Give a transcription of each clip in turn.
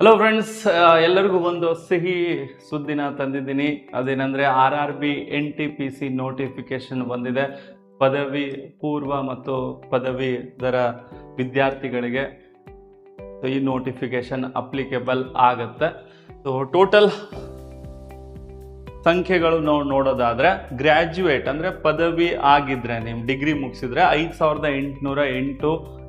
Hello friends ಎಲ್ಲರಿಗೂ ಒಂದು ಸಿಹಿ ಸುದ್ದಿನ ತಂದಿದ್ದೀನಿ. ಅದೇನೆಂದರೆ R R B N T P C notification ಬಂದಿದೆ. ಪದವಿ ಪೂರ್ವ ಮತ್ತು ಪದವೀಧರ ವಿದ್ಯಾರ್ಥಿಗಳಿಗೆ ಸೊ ಈ ನೋಟಿಫಿಕೇಶನ್ ಅಪ್ಲಿಕೇಬಲ್ ಆಗುತ್ತೆ. ಸೊ ಟೋಟಲ್ ಸಂಖ್ಯೆಗಳು ನಾವು ನೋಡೋದಾದರೆ ಗ್ರ್ಯಾಜುಯೇಟ್ ಅಂದರೆ ಪದವಿ ಆಗಿದ್ರೆ ನಿಮ್ಮ ಡಿಗ್ರಿ ಮುಗಿಸಿದ್ರೆ ಐದು ಸಾವಿರದ ಎಂಟುನೂರ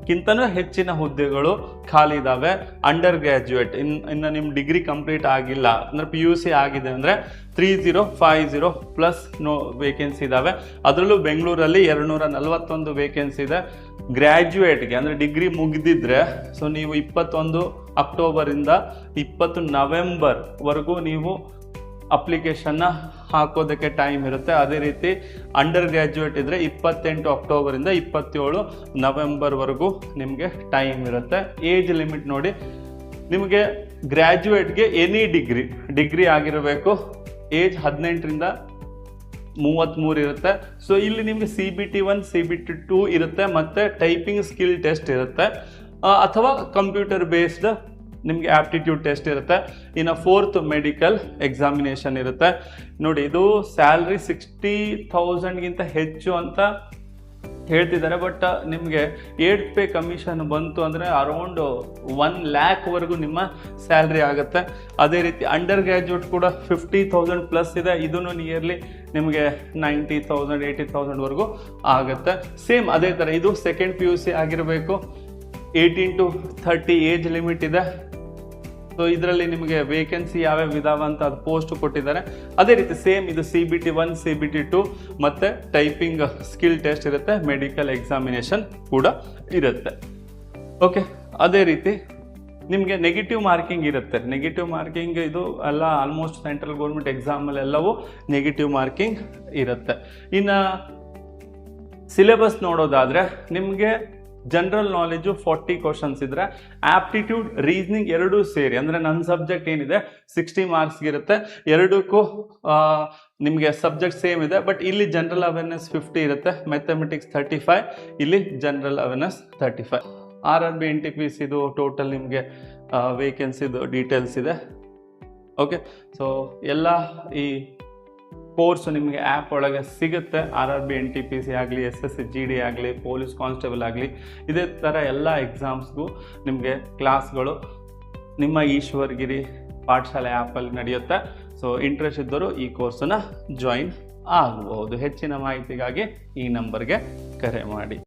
ಎಂಟುಕ್ಕಿಂತನೂ ಹೆಚ್ಚಿನ ಹುದ್ದೆಗಳು ಖಾಲಿ ಇದ್ದಾವೆ ಅಂಡರ್ ಗ್ರ್ಯಾಜುಯೇಟ್ ಇನ್, ಇನ್ನು ನಿಮ್ಮ ಡಿಗ್ರಿ ಕಂಪ್ಲೀಟ್ ಆಗಿಲ್ಲ, ಅಂದರೆ ಪಿ ಯು ಸಿ ಆಗಿದೆ ಅಂದರೆ three zero five zero plus no vacancy ಇದ್ದಾವೆ ಅದರಲ್ಲೂ ಬೆಂಗಳೂರಲ್ಲಿ ಎರಡುನೂರ ನಲವತ್ತೊಂದು ವೇಕೆನ್ಸಿ ಇದೆ. ಗ್ರ್ಯಾಜುಯೇಟ್ಗೆ ಅಂದರೆ ಡಿಗ್ರಿ ಮುಗಿದಿದ್ರೆ ಸೊ ನೀವು ಇಪ್ಪತ್ತೊಂದು ಅಕ್ಟೋಬರಿಂದ ಇಪ್ಪತ್ತು ನವೆಂಬರ್ವರೆಗೂ ನೀವು ಅಪ್ಲಿಕೇಶನ್ನ ಹಾಕೋದಕ್ಕೆ ಟೈಮ್ ಇರುತ್ತೆ. ಅದೇ ರೀತಿ ಅಂಡರ್ ಗ್ರ್ಯಾಜುಯೇಟ್ ಇದ್ದರೆ ಇಪ್ಪತ್ತೆಂಟು ಅಕ್ಟೋಬರಿಂದ ಇಪ್ಪತ್ತೇಳು ನವೆಂಬರ್ವರೆಗೂ ನಿಮಗೆ ಟೈಮ್ ಇರುತ್ತೆ. ಏಜ್ ಲಿಮಿಟ್ ನೋಡಿ, ನಿಮಗೆ ಗ್ರ್ಯಾಜುಯೇಟ್ಗೆ ಎನಿ ಡಿಗ್ರಿ ಡಿಗ್ರಿ ಆಗಿರಬೇಕು. ಏಜ್ ಹದಿನೆಂಟರಿಂದ ಮೂವತ್ತ್ಮೂರು ಇರುತ್ತೆ. ಸೊ ಇಲ್ಲಿ ನಿಮಗೆ C B T one C B T two ಇರುತ್ತೆ ಮತ್ತು ಟೈಪಿಂಗ್ ಸ್ಕಿಲ್ ಟೆಸ್ಟ್ ಇರುತ್ತೆ. ಅಥವಾ ಕಂಪ್ಯೂಟರ್ ಬೇಸ್ಡ್ ನಿಮಗೆ ಆಪ್ಟಿಟ್ಯೂಡ್ ಟೆಸ್ಟ್ ಇರುತ್ತೆ. ಇನ್ನು ಫೋರ್ತ್ ಮೆಡಿಕಲ್ ಎಕ್ಸಾಮಿನೇಷನ್ ಇರುತ್ತೆ. ನೋಡಿ, ಇದು ಸ್ಯಾಲ್ರಿ ಸಿಕ್ಸ್ಟಿ ಥೌಸಂಡ್ಗಿಂತ ಹೆಚ್ಚು ಅಂತ ಹೇಳ್ತಿದ್ದಾರೆ. ಬಟ್ ನಿಮಗೆ ಏಟ್ ಪೇ ಕಮಿಷನ್ ಬಂತು ಅಂದರೆ ಅರೌಂಡ್ ಒನ್ ಲ್ಯಾಕ್ವರೆಗೂ ನಿಮ್ಮ ಸ್ಯಾಲ್ರಿ ಆಗುತ್ತೆ. ಅದೇ ರೀತಿ ಅಂಡರ್ ಗ್ರ್ಯಾಜುಯೇಟ್ ಕೂಡ ಫಿಫ್ಟಿ ತೌಸಂಡ್ ಪ್ಲಸ್ ಇದೆ. ಇದನ್ನು ನಿಯರ್ಲಿ ನಿಮಗೆ ನೈಂಟಿ ತೌಸಂಡ್ ಏಯ್ಟಿ ತೌಸಂಡ್ವರೆಗೂ ಆಗುತ್ತೆ. ಸೇಮ್ ಅದೇ ಥರ ಇದು ಸೆಕೆಂಡ್ ಪಿ ಯು ಸಿ ಆಗಿರಬೇಕು. Eighteen to thirty age limit ಇದೆ. ಸೊ ಇದರಲ್ಲಿ ನಿಮಗೆ ವೇಕೆನ್ಸಿ ಯಾವ್ಯಾವ ಇದಾವೆ ಅಂತ ಅದು ಪೋಸ್ಟ್ ಕೊಟ್ಟಿದ್ದಾರೆ. ಅದೇ ರೀತಿ ಸೇಮ್ ಇದು C B T one C B T two ಮತ್ತು ಟೈಪಿಂಗ್ ಸ್ಕಿಲ್ ಟೆಸ್ಟ್ ಇರುತ್ತೆ ಮೆಡಿಕಲ್ ಎಕ್ಸಾಮಿನೇಷನ್ ಕೂಡ ಇರುತ್ತೆ. ಓಕೆ ಅದೇ ರೀತಿ ನಿಮಗೆ ನೆಗೆಟಿವ್ ಮಾರ್ಕಿಂಗ್ ಇರುತ್ತೆ. ನೆಗೆಟಿವ್ ಮಾರ್ಕಿಂಗ್ ಇದು ಎಲ್ಲ ಆಲ್ಮೋಸ್ಟ್ ಸೆಂಟ್ರಲ್ ಗೌರ್ಮೆಂಟ್ ಎಕ್ಸಾಮಲ್ಲೆಲ್ಲವೂ ನೆಗೆಟಿವ್ ಮಾರ್ಕಿಂಗ್ ಇರುತ್ತೆ. ಇನ್ನು ಸಿಲೆಬಸ್ ನೋಡೋದಾದರೆ ನಿಮಗೆ ಜನರಲ್ ನಾಲೆಜು ಫಾರ್ಟಿ ಕ್ವಶನ್ಸ್ ಇದ್ರೆ ಆಪ್ಟಿಟ್ಯೂಡ್ ರೀಸನಿಂಗ್ ಎರಡೂ ಸೇರಿ, ಅಂದರೆ ನನ್ನ ಸಬ್ಜೆಕ್ಟ್ ಏನಿದೆ ಸಿಕ್ಸ್ಟಿ ಮಾರ್ಕ್ಸ್ ಇರುತ್ತೆ. ಎರಡಕ್ಕೂ ನಿಮಗೆ ಸಬ್ಜೆಕ್ಟ್ ಸೇಮ್ ಇದೆ ಬಟ್ ಇಲ್ಲಿ ಜನರಲ್ ಅವೇರ್ನೆಸ್ ಫಿಫ್ಟಿ ಇರುತ್ತೆ ಮ್ಯಾಥಮೆಟಿಕ್ಸ್ ತರ್ಟಿ ಫೈವ್ ಇಲ್ಲಿ general awareness thirty five R R B N T P ಸಿದು ಟೋಟಲ್ ನಿಮಗೆ ವೇಕೆನ್ಸಿದು ಡೀಟೇಲ್ಸ್ ಇದೆ ಓಕೆ ಸೊ ಎಲ್ಲ ಈ ಕೋರ್ಸ್ ನಿಮಗೆ ಆ್ಯಪ್ ಒಳಗೆ ಸಿಗುತ್ತೆ. R R B N T P C ಆಗಲಿ ಎಸ್ ಎಸ್ ಜಿ ಡಿ ಆಗಲಿ, ಪೊಲೀಸ್ ಕಾನ್ಸ್ಟೇಬಲ್ ಆಗಲಿ, ಇದೇ ಥರ ಎಲ್ಲ ಎಕ್ಸಾಮ್ಸ್ಗೂ ನಿಮಗೆ ಕ್ಲಾಸ್ಗಳು ನಿಮ್ಮ ಈಶ್ವರ್ಗಿರಿ ಪಾಠಶಾಲೆ ಆ್ಯಪಲ್ಲಿ ನಡೆಯುತ್ತೆ. ಸೊ ಇಂಟ್ರೆಸ್ಟ್ ಇದ್ದವರು ಈ ಕೋರ್ಸನ್ನು ಜಾಯಿನ್ ಆಗಬಹುದು ಹೆಚ್ಚಿನ ಮಾಹಿತಿಗಾಗಿ ಈ ನಂಬರ್ಗೆ ಕರೆ ಮಾಡಿ.